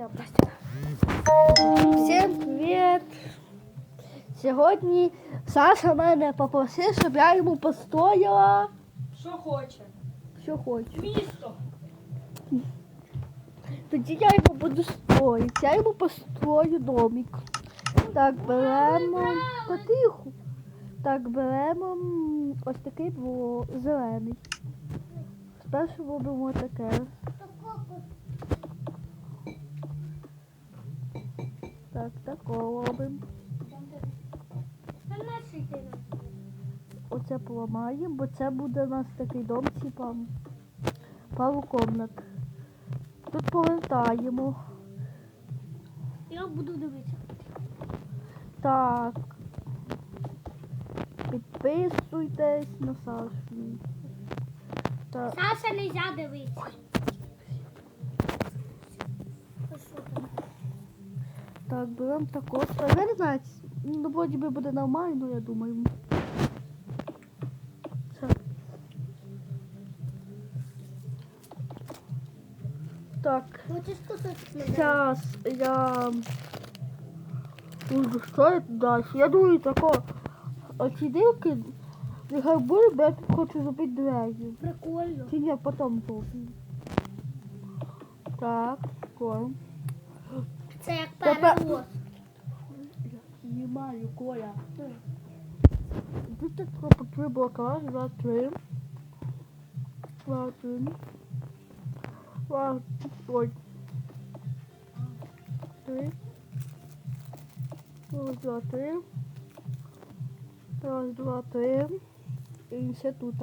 Все, пластика. Всім привіт! Сьогодні Саша мене попросив, щоб я йому постояла, Що хоче? що хоче. Місто. Тоді я йому буду строїти. Я йому построю домик. Так, беремо. Потиху. Так, беремо ось такий зелений. Спершу робимо таке. Так, такого робимо. Оце поламаємо, бо це буде у нас такий дом, типа пару комнат. Тут повертаємо. Я буду дивитися. Так. Підписуйтесь на Сашу. Саша не можна дивитися. Так, беремо також. Я не знаю, ну вроді би буде нормально, я думаю. Так, Хочеш зараз я буду що далі. Я думаю, тако оці дирки, нехай буде, бо я тут хочу зробити двері. Прикольно. Чи ні, потім зроблю. Так, корм. Це як перевоз. Знімаю, Коля. Тут так по три блока. Раз, два, три. Два, три. Два, ой. Три. Раз, два, три. Раз, два, три. І ще тут.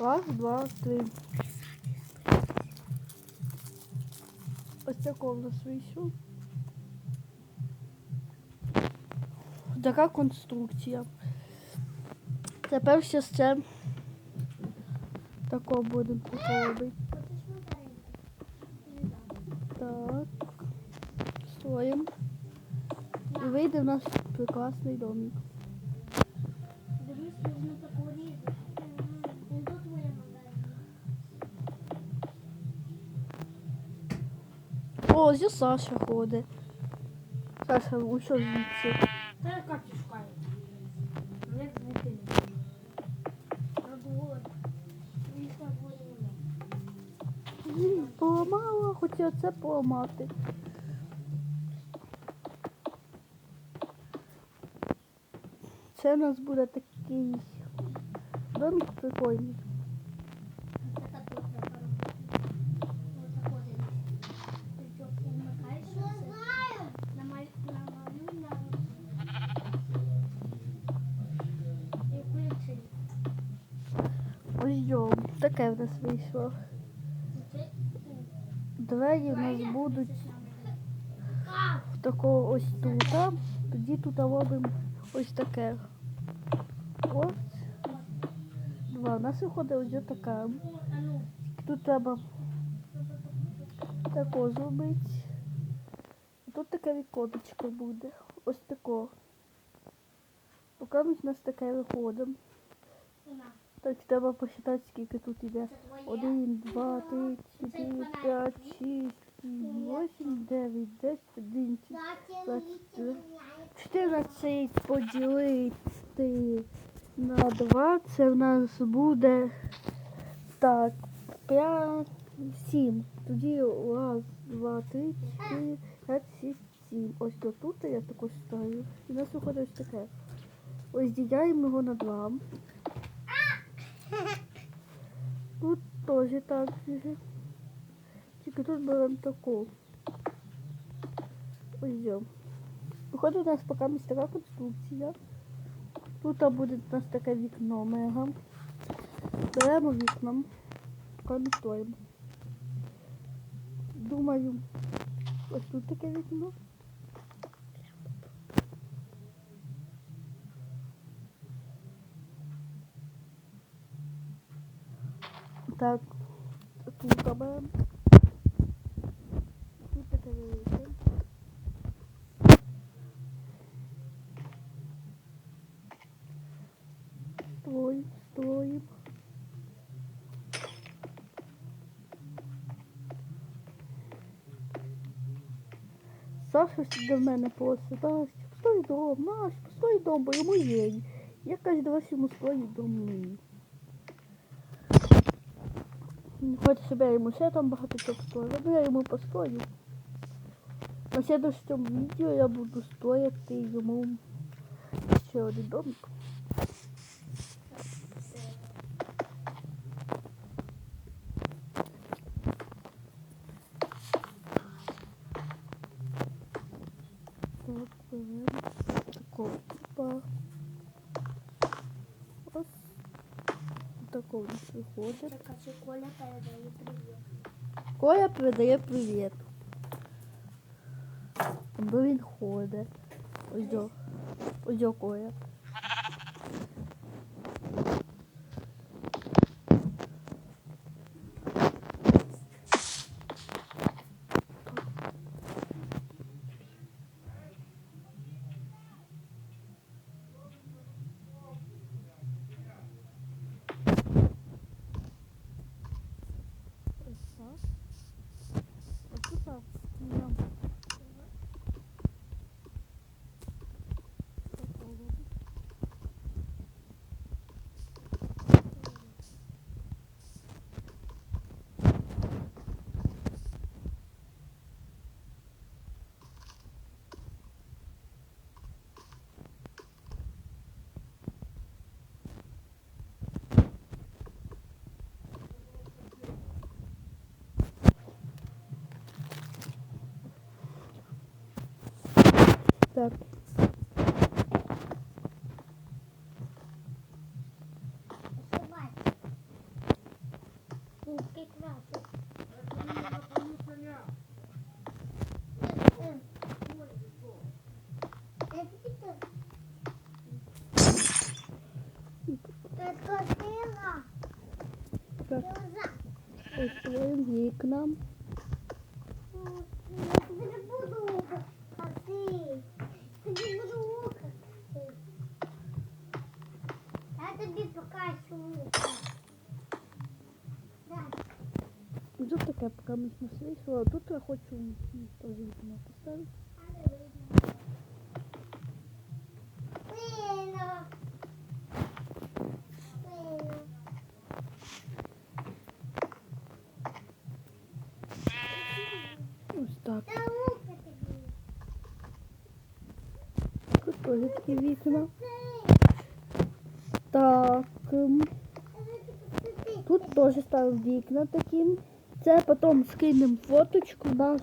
Раз, два, три. Ось такого в нас вийшов. Така конструкція. Тепер ще це тако будемо робити. Так. Стоїмо. І вийде в нас прекрасний домик. Ну. О, зі Саша ходить. Саша, уйшов звідси. Поламала, хотіла це поламати. Це у нас буде такий домик прикольний. Оце? Ось таке в нас вийшло. Двері в нас будуть такого ось тут. Тоді тут робимо ось таке. Ось. Два. У нас виходить ось така. Тут треба тако зробити. Тут таке віконечко буде. Ось тако. Поки у нас таке виходить. Так треба посчитати, скільки тут іде. Один, два, три, чотири, п'ять, шість, сім, вісім, дев'ять, десять, одинадцять, двадцять, 14 поділити на 2, це в нас буде так, 5, 7. Тоді раз, два, три, чотири, п'ять, шість, сім. Ось до тут я також ставлю. І у нас виходить ось таке. Ось діляємо його на 2. Тут теж так же. Тільки тут таку. Ось йо. Виходить у нас поки ось така конструкція. Тут буде у нас таке вікно мега. Беремо вікном, стоїмо. Думаю, ось тут таке вікно. Так, тут таке велике. Строим, строим. Саша до мене просить, Настя, построй дом, Настя, построй дом, бо йому лень. Я кожен раз йому строю доми. Він хоче, себе йому ще там багато чого построїла, але я йому построю. На следующем відео я буду стояти йому ще один домик. Все. Так, беремо такого типа. Ось. Такого не виходить. Коля передає привіт. Коля передає привіт. Бо він ходить. Ось. Коля. Ось так. Ось так. Нам. Попробуй. Так. Давай. Кубки красок. Так. Ось вікна. Я тобі покажу. Так. І Тут таке поки ми не вийшло. А тут я хочу теж вікна поставити. Ось так. Тут теж такі вікна. Так. ем, Тут теж ставимо вікна такі. Це потім скинемо фоточку. Наш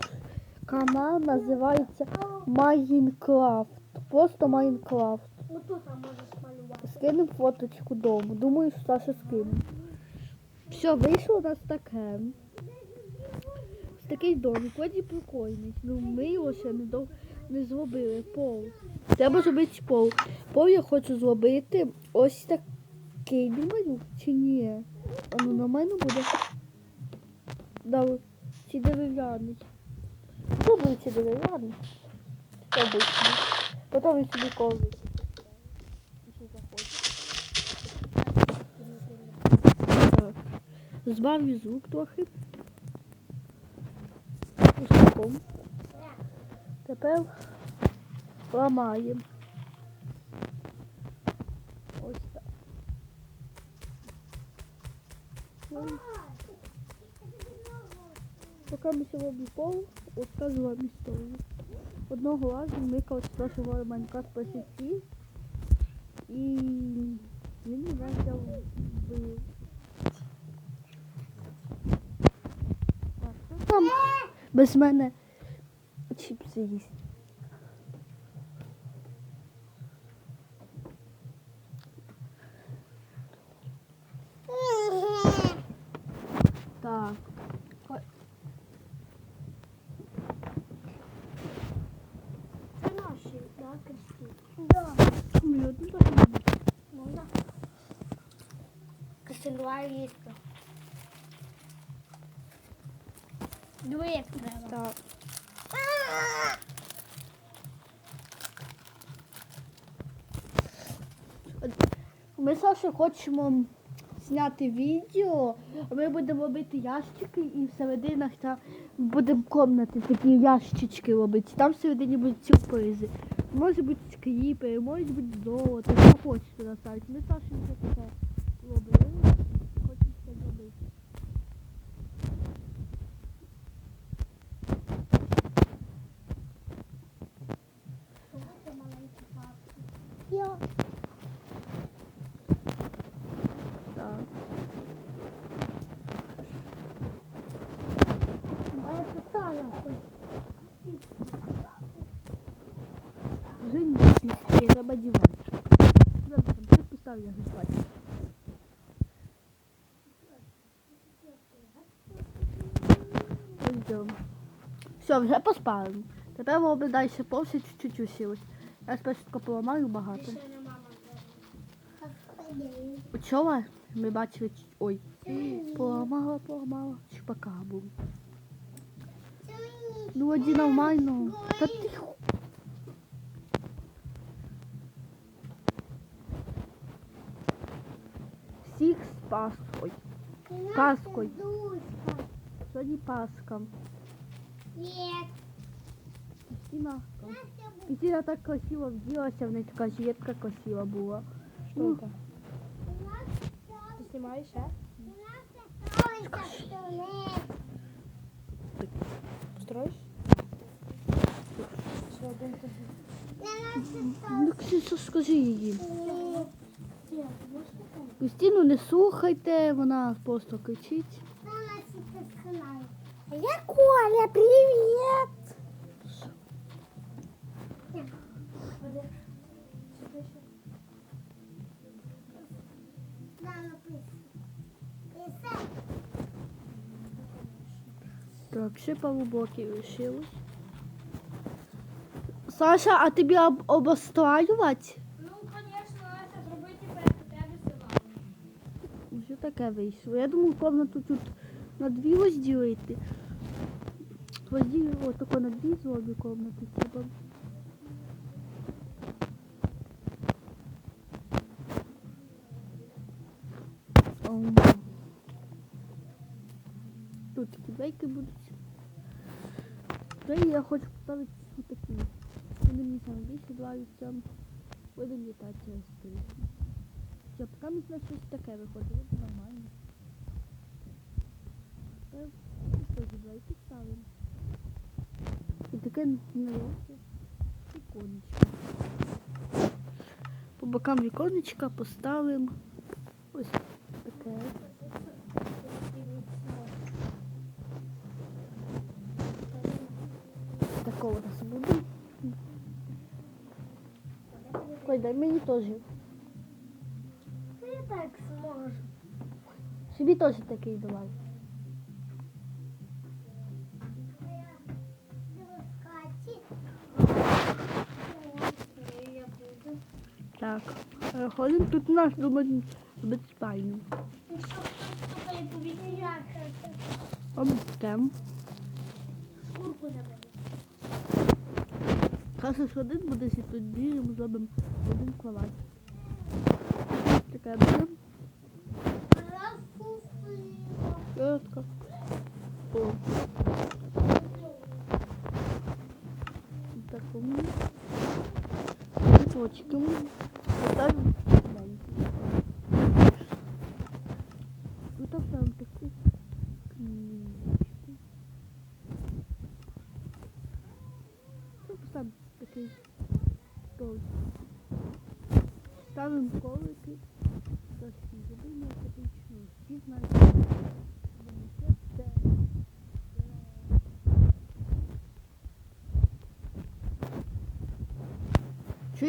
канал називається Майнкрафт. Просто Майнкрафт. Ну тут там можеш малювати. Скинемо фоточку дому. Думаю, що Саша скине. Все, вийшло у нас таке. Ось такий домик, вроді прикольний. Ну, ми його ще не, до... не зробили. Пол. Треба зробити пол. Пол я хочу зробити ось такий, думаю, чи ні. А ну нормально буде. Да, от, чи дерев'яний. Добре, чи дерев'яний. Добре. Потім я собі. Так. Збавлю звук трохи. Ось. Тепер ламаємо. Ось так. Поки ми сьогодні пол, розкажу вам історію. Одного разу ми колись спрашували Майнкрафт по сіті, і він мене взяв вбив. Там без мене чіпси їсть? Так. Це наші, да, кишки? Да. Блін, ну так. Можна? Кашелюа їсти. Диви, як треба. Так. Ми Саша хочемо зняти відео. Ми будемо робити ящики і в серединах там будемо комнати, такі ящички робити. Там всередині будуть сюрпризи. Може бути скріпи, може бути золото, що хочете на сайті. Ми Сашенька таке робили. Хочеться зробити. Це маленькі папки. Я. Так. А я питала хоч. Вже не після, треба дівати. Зараз там ти поставлю спати. Пойдем. Все, вже поспали. Тепер робимо далі повсі чуть-чуть усілось. Я спочатку поламаю багато. Учора ми бачили, ой, поламала, поламала, чупака був. Ну, один нормально. Та тихо. Всіх з Пасхою. Паскою. Сьогодні Пасха. Нет. Кристина. Кристина так красиво вділася, в неї така жилетка красива була. Что Ну. это? Ты снимаешь, а? Строишь? Всё, дым ты- Ну, Ксюша, скажи її. Кристину не слухайте, вона просто кричить. Я Коля, привет! Так, ще пару блоків лишилось. Саша, а тобі об обостраювати? Таке вийшло? Я думаю, комнату тут на дві розділити. Розділю отако на дві зроблю комнати треба. Тут такі двейки будуть. Двері я хочу поставити такі. Вони мені саме більше. Будемо літати через. Все, поки ми на щось таке виходить, це нормально. Тепер теж двойки ставимо. І таке неловке віконечко. По бокам віконечка поставимо ось таке. Такого нас буде. Ой, дай мені теж. Так сможешь. Собі теж такий давай. Так. Ходимо тут у нас думаю безпально. Що, хто я повітря? Я хочу. Обтем. Шкурку заберу. Каже, що один буде сі тоді ми зробимо один кровать. Такая берем. Четко. О. Так, у меня. Цветочком. Вот так. Вот так там такой. Ну, сам такой. Ставим колы.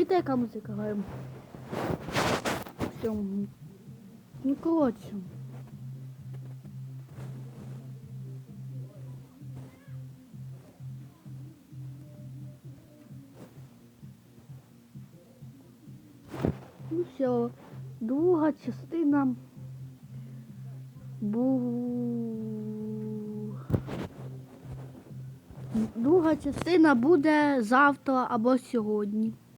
Чуєте, яка музика грає? Все. Ну, коротше. Ну все, друга частина. Бу... Друга частина буде завтра або сьогодні.